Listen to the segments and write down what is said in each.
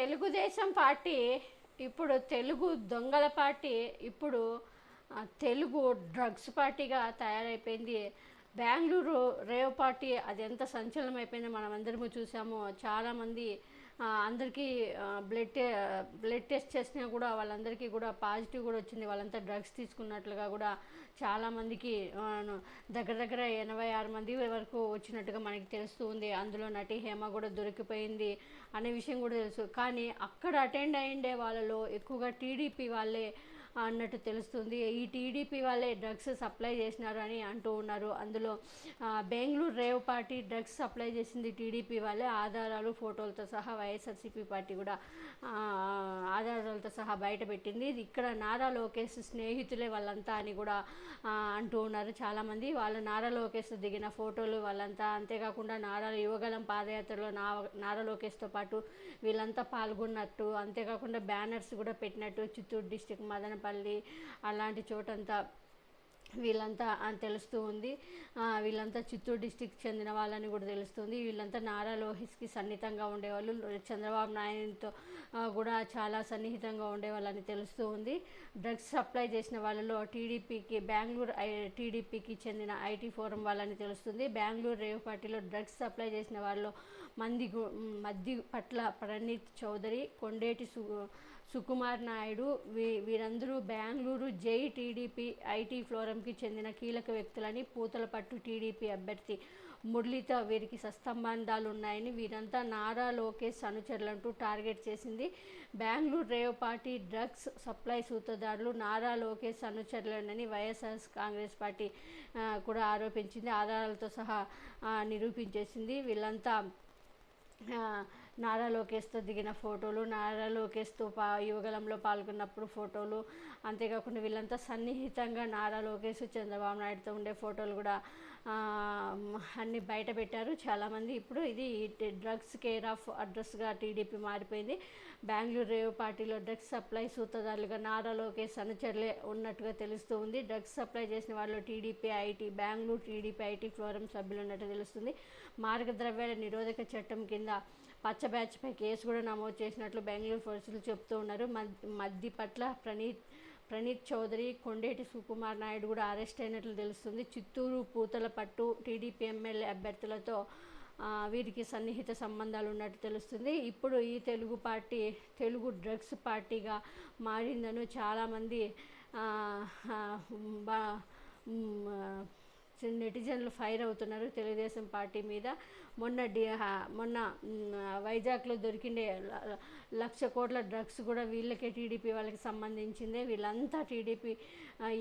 Telugu Desam party ఇప్పుడు తెలుగు దొంగల party ఇప్పుడు తెలుగు డ్రగ్స్ పార్టీగా తయారైపోయింది. బెంగళూరు రేవ్ పార్టీ అది ఎంత సంచలనం అయిపోయిందో మనం చూసాము చాలామంది అందరికీ బ్లడ్ బ్లడ్ టెస్ట్ చేసినా కూడా వాళ్ళందరికీ కూడా పాజిటివ్ కూడా వచ్చింది. వాళ్ళంతా డ్రగ్స్ తీసుకున్నట్లుగా కూడా చాలామందికి దగ్గర దగ్గర ఎనభై ఆరు మంది వరకు వచ్చినట్టుగా మనకి తెలుస్తూ ఉంది. అందులో నటి హేమ కూడా దొరికిపోయింది అనే విషయం కూడా తెలుసు. కానీ అక్కడ అటెండ్ అయ్యిండే వాళ్ళలో ఎక్కువగా టీడీపీ వాళ్ళే అన్నట్టు తెలుస్తుంది. ఈ టీడీపీ వాళ్ళే డ్రగ్స్ సప్లై చేసినారు అని అంటూ ఉన్నారు. అందులో Bengaluru rave party drugs supply చేసింది టీడీపీ వాళ్ళే. ఆధారాలు ఫోటోలతో సహా వైఎస్ఆర్సీపీ పార్టీ కూడా ఆధారాలతో సహా బయట పెట్టింది ఇక్కడ నారా లోకేష్ స్నేహితులే వాళ్ళంతా అని కూడా అంటూ ఉన్నారు చాలామంది. వాళ్ళ నారా లోకేష్ దిగిన ఫోటోలు వాళ్ళంతా అంతేకాకుండా నారా యువగలం పాదయాత్రలో నా నారా లోకేష్తో పాటు వీళ్ళంతా పాల్గొన్నట్టు అంతేకాకుండా బ్యానర్స్ కూడా పెట్టినట్టు చిత్తూరు డిస్టిక్ మదన పల్లి అలాంటి చోటంతా వీళ్ళంతా అని తెలుస్తూ ఉంది. వీళ్ళంతా చిత్తూరు డిస్టిక్ చెందిన వాళ్ళని కూడా తెలుస్తుంది. వీళ్ళంతా నారా లోహిస్కి సన్నిహితంగా ఉండేవాళ్ళు. చంద్రబాబు నాయుడుతో కూడా చాలా సన్నిహితంగా ఉండేవాళ్ళని తెలుస్తూ ఉంది. డ్రగ్స్ సప్లై చేసిన వాళ్ళలో టీడీపీకి బెంగళూరు ఐ టీడీపీకి చెందిన ఐటీ ఫోరం వాళ్ళని తెలుస్తుంది. బెంగళూరు రేవ్ పార్టీలో డ్రగ్స్ సప్లై చేసిన వాళ్ళు మంది మద్ది పట్ల ప్రణీత్ చౌదరి కొండేటి సు సుకుమార్ నాయుడు వీ వీరందరూ బెంగళూరు జై టీడీపీ ఐటీ ఫ్లోరంకి చెందిన కీలక వ్యక్తులని పూతలపట్టు టీడీపీ అభ్యర్థి మురళితో వీరికి సస్తంబంధాలు ఉన్నాయని వీరంతా నారా లోకేష్ అనుచరులంటూ టార్గెట్ చేసింది. Bengaluru rave party drugs supply సూత్రధారులు నారా లోకేష్ అనుచరులనని వైఎస్ఆర్ కాంగ్రెస్ పార్టీ కూడా ఆరోపించింది. ఆధారాలతో సహా నిరూపించేసింది. వీళ్ళంతా నారా లోకేష్తో దిగిన ఫోటోలు నారా లోకేష్తో పా యువగలంలో పాల్గొన్నప్పుడు ఫోటోలు అంతేకాకుండా వీళ్ళంతా సన్నిహితంగా నారా లోకేష్ చంద్రబాబు నాయుడుతో ఉండే ఫోటోలు కూడా అన్ని బయట పెట్టారు. చాలామంది ఇప్పుడు ఇది డ్రగ్స్ కేర్ ఆఫ్ అడ్రస్గా టీడీపీ మారిపోయింది. బెంగళూరు రేవ్ పార్టీలో డ్రగ్స్ సప్లై సూత్రధారులుగా నారా లోకేష్ అనుచరులే ఉన్నట్టుగా తెలుస్తూ ఉంది. డ్రగ్స్ సప్లై చేసిన వాళ్ళు TDP IT Bengaluru TDP IT forum సభ్యులు ఉన్నట్టు తెలుస్తుంది. మార్గద్రవ్యాల నిరోధక చట్టం కింద పచ్చ బ్యాచ్పై కేసు కూడా నమోదు చేసినట్లు బెంగళూరు పోలీసులు చెప్తూ ఉన్నారు. మద్- మద్ది పట్ల ప్రణీత్ ప్రణీత్ చౌదరి కొండేటి సుకుమార్ నాయుడు కూడా అరెస్ట్ అయినట్లు తెలుస్తుంది. చిత్తూరు పూతలపట్టు టీడీపీ ఎమ్మెల్యే అభ్యర్థులతో వీరికి సన్నిహిత సంబంధాలు ఉన్నట్టు తెలుస్తుంది. ఇప్పుడు ఈ తెలుగు పార్టీ తెలుగు డ్రగ్స్ పార్టీగా మారిందని చాలామంది బా నెటిజన్లు ఫైర్ అవుతున్నారు తెలుగుదేశం పార్టీ మీద. మొన్న డి మొన్న వైజాగ్లో దొరికిండే లక్ష కోట్ల డ్రగ్స్ కూడా వీళ్ళకే టీడీపీ వాళ్ళకి సంబంధించిందే. వీళ్ళంతా టీడీపీ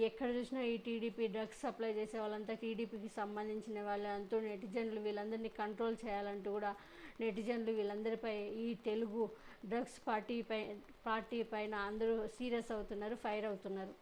ఎక్కడ చూసినా ఈ టీడీపీ డ్రగ్స్ సప్లై చేసే వాళ్ళంతా టీడీపీకి సంబంధించిన వాళ్ళంటూ నెటిజన్లు వీళ్ళందరినీ కంట్రోల్ చేయాలంటూ కూడా నెటిజన్లు వీళ్ళందరిపై ఈ తెలుగు డ్రగ్స్ పార్టీ పై పార్టీ పైన అందరూ సీరియస్ అవుతున్నారు ఫైర్ అవుతున్నారు.